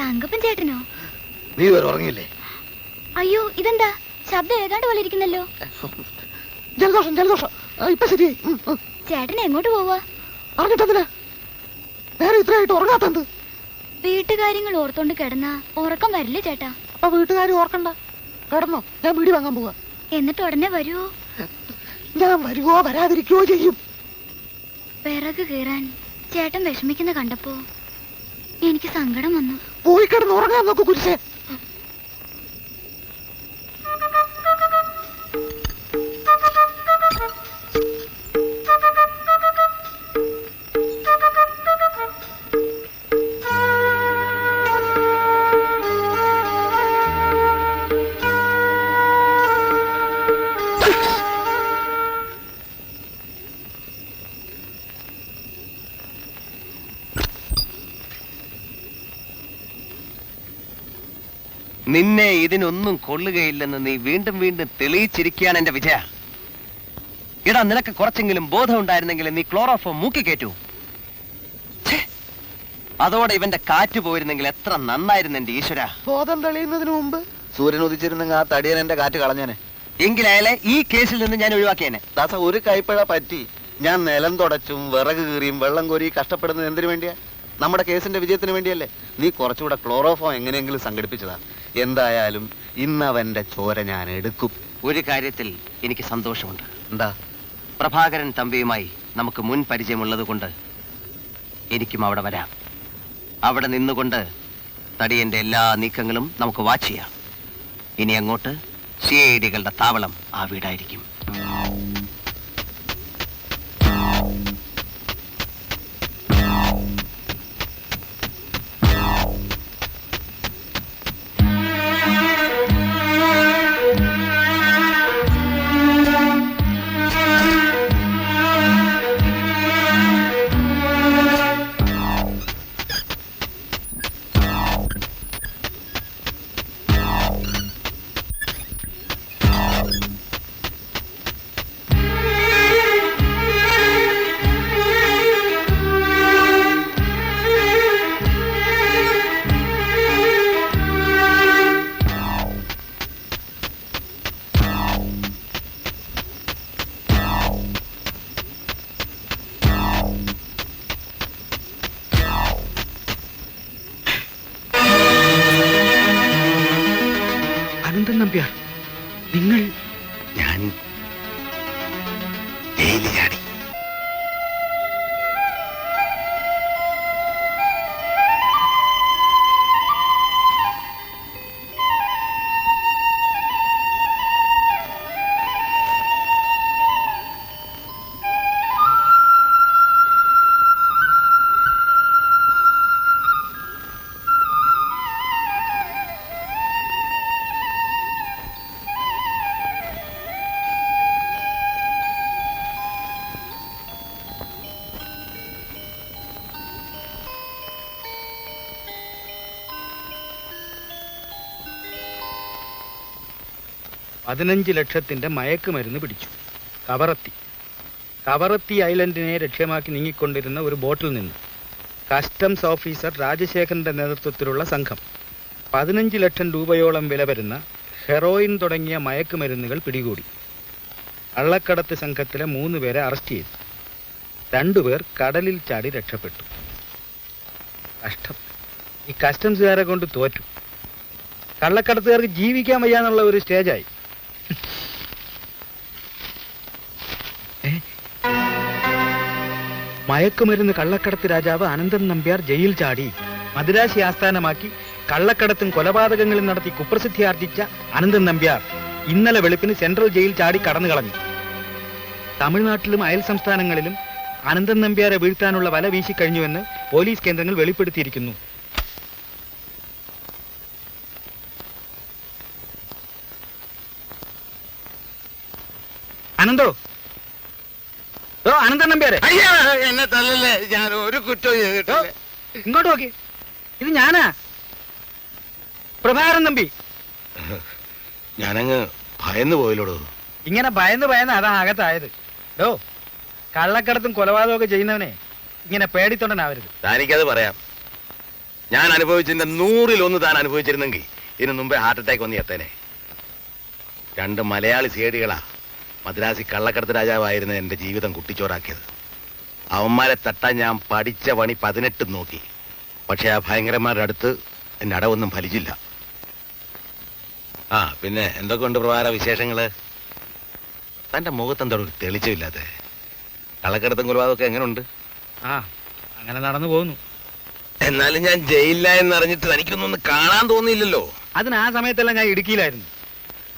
തങ്കപ്പൻ ചേട്ടനോ? നീ വരെ ഉറങ്ങിയില്ലേ? അയ്യോ ഇതെന്താ? ശബ്ദം ഏതാണ്ട് പോലെ ഇരിക്കുന്നല്ലോ. ജലദോഷം ജലദോഷം. ഇപ്പൊ ഉം. ചേട്ടൻ എങ്ങോട്ട് പോവാ? അറിഞ്ഞിട്ടെന്തിനാ നേരെ ഇത്രയായിട്ട് ഉറങ്ങാത്തത് വീട്ടുകാര്യങ്ങൾ ഓർത്തോണ്ട് കിടന്നാ ഉറക്കം വരില്ലേ ചേട്ടാ? അപ്പൊ വീട്ടുകാർ ഓർക്കണ്ട. കിടന്നോ. ഞാൻ വീടി വാങ്ങാൻ പോവാ. എന്നിട്ട് ഉടനെ വരുവോ? ഞാൻ വരുവോ വരാതിരിക്കുവോ ചെയ്യും. വിറക് കീറാൻ ചേട്ടൻ വിഷമിക്കുന്ന കണ്ടപ്പോ എനിക്ക് സങ്കടം വന്നു. പോയി കിടന്ന് ഉറങ്ങാൻ നോക്കൂ കുരിശേ. നിന്നെ ഇതിനൊന്നും കൊള്ളുകയില്ലെന്ന് നീ വീണ്ടും വീണ്ടും തെളിയിച്ചിരിക്കുകയാണ് എന്റെ വിജയ. ഇടാ നിനക്ക് കുറച്ചെങ്കിലും ബോധം ഉണ്ടായിരുന്നെങ്കിൽ നീ ക്ലോറോഫോം മൂക്കി കയറ്റൂ. അതോടെ ഇവന്റെ കാറ്റ് പോയിരുന്നെങ്കിൽ എത്ര നന്നായിരുന്നു എന്റെ ഈശ്വര. ബോധം തെളിയുന്നതിന് മുമ്പ് സൂര്യൻ ഉദിച്ചിരുന്നെങ്കിൽ ആ തടിയൻ എന്റെ കാറ്റ് കളഞ്ഞേനെ. എങ്കിൽ അയാളെ ഈ കേസിൽ നിന്ന് ഞാൻ ഒഴിവാക്കിയേനെ. ദാസ ഒരു കൈപ്പഴ പറ്റി. ഞാൻ നിലം തുടച്ചും വിറക് കീറിയും വെള്ളം കോരി കഷ്ടപ്പെടുന്നത് എന്തിനു വേണ്ടിയാ? നമ്മുടെ കേസിന്റെ വിജയത്തിന് വേണ്ടിയല്ലേ? നീ കുറച്ചുകൂടെ ക്ലോറോഫോം എങ്ങനെയെങ്കിലും സംഘടിപ്പിച്ചതാ. എന്തായാലും ഇന്ന് അവന്റെ ചോര ഞാൻ എടുക്കും. ഒരു കാര്യത്തിൽ എനിക്ക് സന്തോഷമുണ്ട്. എന്താ? പ്രഭാകരൻ തമ്പിയുമായി നമുക്ക് മുൻ പരിചയമുള്ളത് കൊണ്ട് എനിക്കും അവിടെ വരാം. അവിടെ നിന്നുകൊണ്ട് തടിയന്റെ എല്ലാ നീക്കങ്ങളും നമുക്ക് വാച്ച് ചെയ്യാം. ഇനി അങ്ങോട്ട് സി ഐ ഡികളുടെ താവളം ആ വീടായിരിക്കും. ജയിലിൽ പതിനഞ്ച് ലക്ഷത്തിന്റെ മയക്കുമരുന്ന് പിടിച്ചു. കവറത്തി. കവറത്തി ഐലൻഡിനെ ലക്ഷ്യമാക്കി നീങ്ങിക്കൊണ്ടിരുന്ന ഒരു ബോട്ടിൽ നിന്ന്. കസ്റ്റംസ് ഓഫീസർ രാജശേഖരന്റെ നേതൃത്വത്തിലുള്ള സംഘം. പതിനഞ്ച് ലക്ഷം രൂപയോളം വില വരുന്ന ഹെറോയിൻ തുടങ്ങിയ മയക്കുമരുന്നുകൾ പിടികൂടി. കള്ളക്കടത്ത് സംഘത്തിലെ മൂന്ന് പേരെ അറസ്റ്റ് ചെയ്തു. രണ്ടുപേർ കടലിൽ ചാടി രക്ഷപ്പെട്ടു. കഷ്ടം. ഈ കസ്റ്റംസുകാരെ കൊണ്ട് തോറ്റു. കള്ളക്കടത്തുകാർക്ക് ജീവിക്കാൻ വയ്യാന്നുള്ള ഒരു സ്റ്റേജായി? മയക്കുമരുന്ന് കള്ളക്കടത്ത് രാജാവ് അനന്തൻ നമ്പ്യാർ ജയിൽ ചാടി. മദിരാശി ആസ്ഥാനമാക്കി കള്ളക്കടത്തും കൊലപാതകങ്ങളും നടത്തി കുപ്രസിദ്ധി ആർജിച്ച അനന്തൻ നമ്പ്യാർ ഇന്നലെ വെളുപ്പിന് സെൻട്രൽ ജയിൽ ചാടി കടന്നു കളഞ്ഞു. തമിഴ്നാട്ടിലും അയൽ സംസ്ഥാനങ്ങളിലും അനന്തൻ നമ്പ്യാരെ വീഴ്ത്താനുള്ള വല വീശിക്കഴിഞ്ഞുവെന്ന് പോലീസ് കേന്ദ്രങ്ങൾ വെളിപ്പെടുത്തിയിരിക്കുന്നു. അനന്തോ? ഓ അനന്തൻ നമ്പ്യാരെ. അയ്യോ എന്നെ തല്ലല്ലേ? ഞാൻ ഒരു കുറ്റവും ചെയ്തിട്ടോ ഇങ്ങോട്ട് നോക്കി. ഇത് ഞാനാ. പ്രഭാകരൻ നമ്പി ഞാനങ്ങ് ഭയന്ന് പോയില്ലോടോ? ഇങ്ങനെ ഭയന്ന് ഭയന്ന് അതാ അകത്തായത്. ഡോ കള്ളക്കടത്തും കൊലപാതകമൊക്കെ ചെയ്യുന്നവനെ ഇങ്ങനെ പേടിത്തൊണ്ടനാവരുത്. താനിക്കത് പറയാം. ഞാൻ അനുഭവിച്ചതിന്റെ നൂറിലൊന്ന് താൻ അനുഭവിച്ചിരുന്നെങ്കിൽ ഇതിനു മുമ്പേ ഹാർട്ട് അറ്റാക്ക് വന്ന് എത്തേനെ. രണ്ട് മലയാളി സേടികളാ മദ്രാസി കള്ളക്കടത്ത് രാജാവായിരുന്നു എന്റെ ജീവിതം കുട്ടിച്ചോറാക്കിയത്. അവന്മാരെ തട്ടാൻ ഞാൻ പഠിച്ച പണി പതിനെട്ട് നോക്കി. പക്ഷെ ആ ഭയങ്കരന്മാരുടെ അടുത്ത് എന്റെ അടവൊന്നും ഫലിച്ചില്ല. ആ പിന്നെ എന്തൊക്കെ ഉണ്ട് പ്രഭാര വിശേഷങ്ങൾ? തന്റെ മുഖത്തെന്താ ഒരു തെളിച്ചമില്ലാതെ കള്ളക്കടത്തും കൊലപാതകമൊക്കെ എങ്ങനെയുണ്ട് ആ അങ്ങനെ നടന്നു പോകുന്നു. എന്നാലും ഞാൻ ജയിലില്ല എന്നറിഞ്ഞിട്ട് തനിക്കൊന്നും ഒന്ന് കാണാൻ തോന്നിയില്ലല്ലോ. അതിന് ആ സമയത്തെല്ലാം ഞാൻ ഇടുക്കിയിലായിരുന്നു.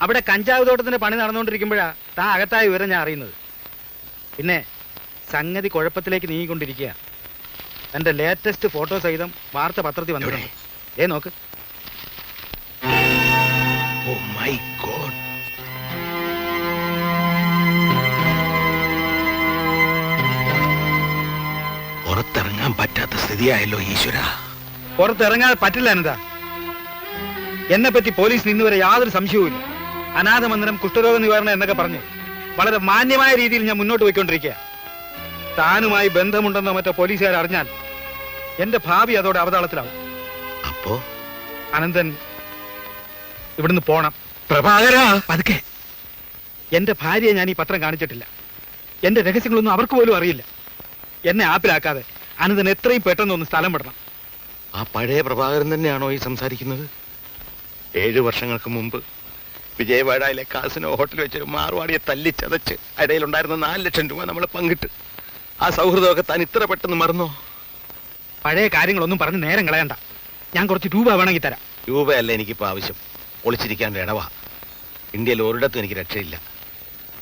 അവിടെ കഞ്ചാവ് തോട്ടത്തിന്റെ പണി നടന്നുകൊണ്ടിരിക്കുമ്പോഴാ താ അകത്തായ വിവരം ഞാൻ അറിയുന്നത്. പിന്നെ സംഗതി കുഴപ്പത്തിലേക്ക് നീങ്ങിക്കൊണ്ടിരിക്കുക. എന്റെ ലേറ്റസ്റ്റ് ഫോട്ടോ സഹിതം വാർത്ത പത്രത്തിൽ വന്നിട്ടുണ്ട്. ഏ നോക്ക്. ഓ മൈ ഗോഡ് പുറത്തിറങ്ങാൻ പറ്റാത്ത സ്ഥിതിയായല്ലോ ഈശ്വര. പുറത്തിറങ്ങാൻ പറ്റില്ല എന്നതാ എന്നെ പറ്റി പോലീസിന് ഇന്നുവരെ യാതൊരു സംശയവുമില്ല. അനാഥ മന്ദിരം കുഷ്ഠരോഗ നിവാരണം എന്നൊക്കെ പറഞ്ഞ് വളരെ മാന്യമായ രീതിയിൽ ഞാൻ മുന്നോട്ട് പോയിക്കൊണ്ടിരിക്കുക താനുമായി ബന്ധമുണ്ടെന്ന് മറ്റോ പോലീസുകാർ അറിഞ്ഞാൽ എന്റെ ഭാവി അതോടെ അവതാളത്തിലാവും. അപ്പോ? അനന്തൻ ഇവിടുന്ന് പോണം. പ്രഭാകര! പതുക്കെ. എന്റെ ഭാര്യയെ ഞാൻ ഈ പത്രം കാണിച്ചിട്ടില്ല. എന്റെ രഹസ്യങ്ങളൊന്നും അവർക്ക് പോലും അറിയില്ല. എന്നെ ആപ്പിലാക്കാതെ അനന്തൻ എത്രയും പെട്ടെന്ന് ഒന്ന് സ്ഥലം വിടണം. ആ പഴയ പ്രഭാകരൻ തന്നെയാണോ ഈ സംസാരിക്കുന്നത്? ഏഴു വർഷങ്ങൾക്ക് മുമ്പ് വിജയവാഡയിലെ കാസിനോ ഹോട്ടൽ മാറുവാടിയെ മാർവാടിയെ തല്ലിച്ചതച്ച് ഇടയിലുണ്ടായിരുന്ന നാല് ലക്ഷം രൂപ നമ്മൾ പങ്കിട്ട്. ആ സൗഹൃദമൊക്കെ താൻ ഇത്ര പെട്ടെന്ന് മറന്നോ? പഴയ കാര്യങ്ങളൊന്നും പറഞ്ഞ് നേരം കളയണ്ട. ഞാൻ കുറച്ച് രൂപ വേണമെങ്കിൽ തരാം. രൂപയല്ല എനിക്കിപ്പോൾ ആവശ്യം. ഒളിച്ചിരിക്കാൻ ഇടവാ ഇന്ത്യയിൽ ഒരിടത്തും എനിക്ക് രക്ഷയില്ല.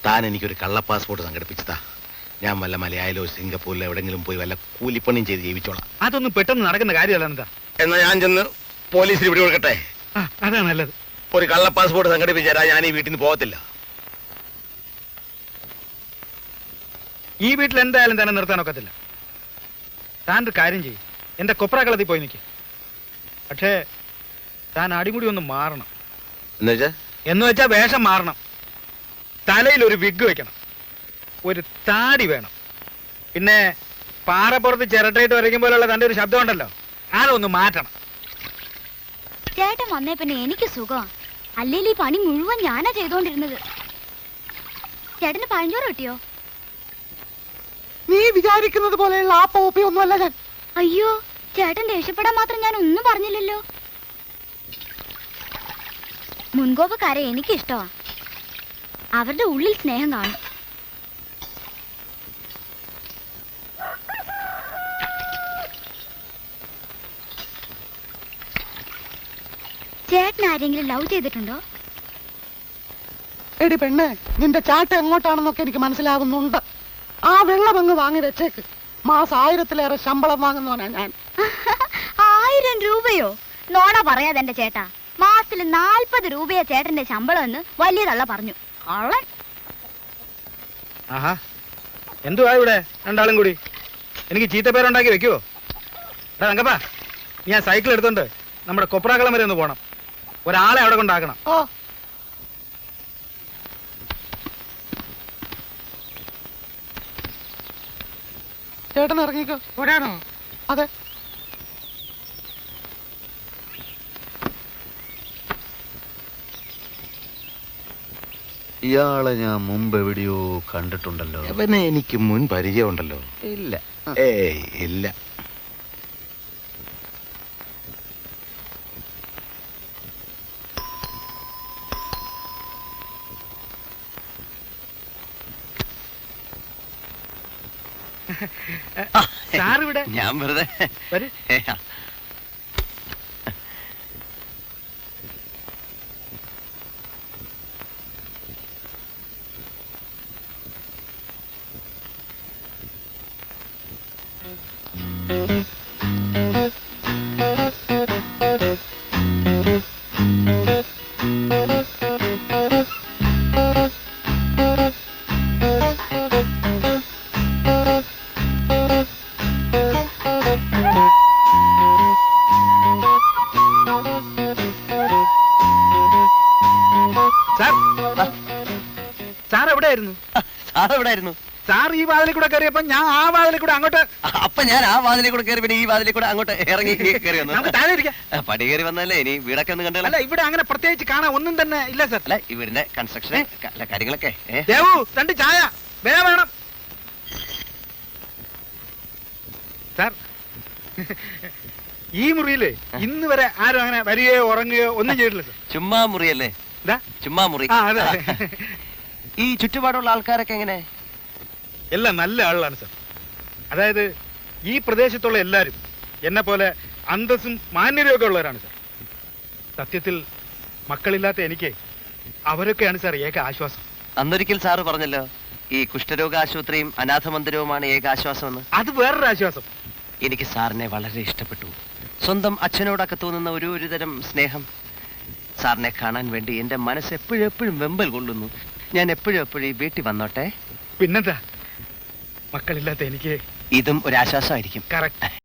താൻ എനിക്കൊരു കള്ള പാസ്പോർട്ട് സംഘടിപ്പിച്ചതാ. ഞാൻ വല്ല മലയാളിലോ സിംഗപ്പൂരിലോ എവിടെങ്കിലും പോയി വല്ല കൂലിപ്പണിയും ചെയ്ത് ജീവിച്ചോളാം. അതൊന്നും പെട്ടെന്ന് നടക്കുന്ന കാര്യമല്ല എന്താ എന്നാ ഞാൻ ചെന്ന് പോലീസിന് പിടി കൊടുക്കട്ടെ അതാണ് നല്ലത്. ഒരു കള്ള പാസ്പോർട്ട് സംഘടിപ്പിച്ചാൽ ഞാൻ ഈ വീട്ടിൽ നിന്ന് പോകത്തില്ല. ഈ വീട്ടിൽ എന്തായാലും തന്നെ നിർത്താൻ ഒക്കത്തില്ല താൻ ഒരു കാര്യം ചെയ്യും. എന്റെ കൊപ്രാക്കളത്തിൽ പോയി നിൽക്കും പക്ഷേ താൻ അടിമുടി ഒന്ന് മാറണം. എന്നുവെച്ചാ എന്ന് വെച്ചാൽ വേഷം മാറണം. തലയിൽ ഒരു വിഗ് വെക്കണം. ഒരു താടി വേണം. പിന്നെ പാറപ്പുറത്ത് ചിരട്ടയിട്ട് വരയ്ക്കും പോലുള്ള തന്റെ ഒരു ശബ്ദം ഉണ്ടല്ലോ. അതൊന്ന് മാറ്റണം. ചേട്ടൻ വന്നേ പിന്നെ എനിക്ക് സുഖമാ. അല്ലെങ്കിൽ ഈ പണി മുഴുവൻ ഞാനാ ചെയ്തോണ്ടിരുന്നത്. ചേട്ടന് പഴഞ്ചോറ് കിട്ടിയോ? നീ വിചാരിക്കുന്നത് പോലെയുള്ള ആ പോപ്പി ഒന്നുമല്ല ഞാൻ. അയ്യോ ചേട്ടൻ ദേഷ്യപ്പെടാൻ മാത്രം ഞാൻ ഒന്നും പറഞ്ഞില്ലല്ലോ. മുൻകോപക്കാരെ എനിക്കിഷ്ടമാ അവരുടെ ഉള്ളിൽ സ്നേഹം കാണും. ചേട്ടൻ ആരെങ്കിലും ലവ് ചെയ്തിട്ടുണ്ടോ? എടി പെണ്ണെ നിന്റെ ചാട്ട എങ്ങോട്ടാണെന്നൊക്കെ എനിക്ക് മനസ്സിലാവുന്നുണ്ട്. ആ വെള്ളം അങ്ങ് വാങ്ങി വെച്ചേക്ക്. മാസം ആയിരത്തിലേറെ ശമ്പളം വാങ്ങുന്നവനാ ഞാൻ. ആയിരം രൂപയോ? നോണ പറയാതെ എന്റെ ചേട്ടാ. മാസത്തിൽ നാൽപ്പത് രൂപയാ ചേട്ടന്റെ ശമ്പളം എന്ന് വലിയ തള്ള പറഞ്ഞു. കള്ളൻ. ആഹാ. എന്തുവാ ഇവിടെ? രണ്ടാളും കൂടി. എനിക്ക് ചീത്തപ്പേരുണ്ടാക്കി വെക്കുവോ? എടാ തങ്കപ്പാ ഞാൻ സൈക്കിൾ എടുത്തോണ്ട് നമ്മുടെ കൊപ്രാക്കളം വരെ ഒന്ന് പോണം. ഒരാളെ അവിടെ കൊണ്ടാക്കണം. ഓ ചേട്ടൻ ഇറങ്ങിക്കോ. ഒരാണോ അതെ. ഇയാളെ ഞാൻ മുമ്പ് എവിടെയോ കണ്ടിട്ടുണ്ടല്ലോ. അവനെ എനിക്ക് മുൻ പരിചയമുണ്ടല്ലോ. ഇല്ല. ഏയ് ഇല്ല. ഞാൻ വെറുതെ വരൂ. ഏ, സാർ സാർ ഈ വാതിലിൽ കൂടെ കയറിയപ്പോ ഞാൻ ആ വാതിലിൽ കൂടെ അങ്ങോട്ട് അപ്പൊ ഞാൻ ആ വാതിലിൽ കൂടെ കയറി പിന്നെ ഈ വാതിലിൽ കൂടെ അങ്ങോട്ട് ഇറങ്ങി കയറി വന്നു. നമുക്ക് താഴെ ഇരിക്കാം. ആ, പടി കയറി വന്നല്ലേ ഇനി വീടൊക്കെ ഒന്ന് കണ്ടല്ലോ അല്ല ഇവിടെ അങ്ങനെ പ്രത്യേകിച്ച് കാണാൻ ഒന്നും തന്നെ ഇല്ല സാർ. അല്ല ഈ വീടിന്റെ കൺസ്ട്രക്ഷൻ കാര്യങ്ങളൊക്കെ ഏ? ദേവു രണ്ട് ചായ. വേഗം വേണം. സാർ ഈ മുറിയിൽ ഇന്ന് വരെ ആരും അങ്ങനെ വരികയോ ഉറങ്ങുകയോ ഒന്നും ചെയ്തിട്ടില്ല സാർ. ചുമ്മാ മുറിയല്ലേ? എന്താ? ചുമ്മാ മുറി. ആ അതെ. ഈ ചുറ്റുപാടുള്ള ആൾക്കാരൊക്കെ എങ്ങനെ? എല്ലാം നല്ല ആളാണ് സാർ. അതായത് ഈ പ്രദേശത്തുള്ള എല്ലാവരും എന്നെ പോലെ അന്തസ്സും മാന്യതയൊക്കെ ഉള്ളവരാണ് സാർ. സത്യത്തിൽ മക്കളില്ലാത്ത എനിക്ക് അവരൊക്കെയാണ് സാർ ഏക ആശ്വാസം. അന്നൊരിക്കൽ സാറ് പറഞ്ഞല്ലോ ഈ കുഷ്ഠരോഗ ആശുപത്രിയും അനാഥ മന്ദിരവുമാണ് ഏക ആശ്വാസമെന്ന്. അത് വേറൊരു ആശ്വാസം. എനിക്ക് സാറിനെ വളരെ ഇഷ്ടപ്പെട്ടു. സ്വന്തം അച്ഛനോടൊക്കെ തോന്നുന്ന ഒരു ഒരു തരം സ്നേഹം. സാറിനെ കാണാൻ വേണ്ടി എന്റെ മനസ്സ് എപ്പോഴും എപ്പോഴും വെമ്പൽ കൊള്ളുന്നു. ഞാൻ എപ്പോഴും എപ്പോഴും ഈ വീട്ടിൽ വന്നോട്ടെ. പിന്നെന്താ? മക്കളില്ലാത്ത എനിക്ക് ഇതും ഒരു ആശ്വാസമായിരിക്കും. കറക്റ്റ്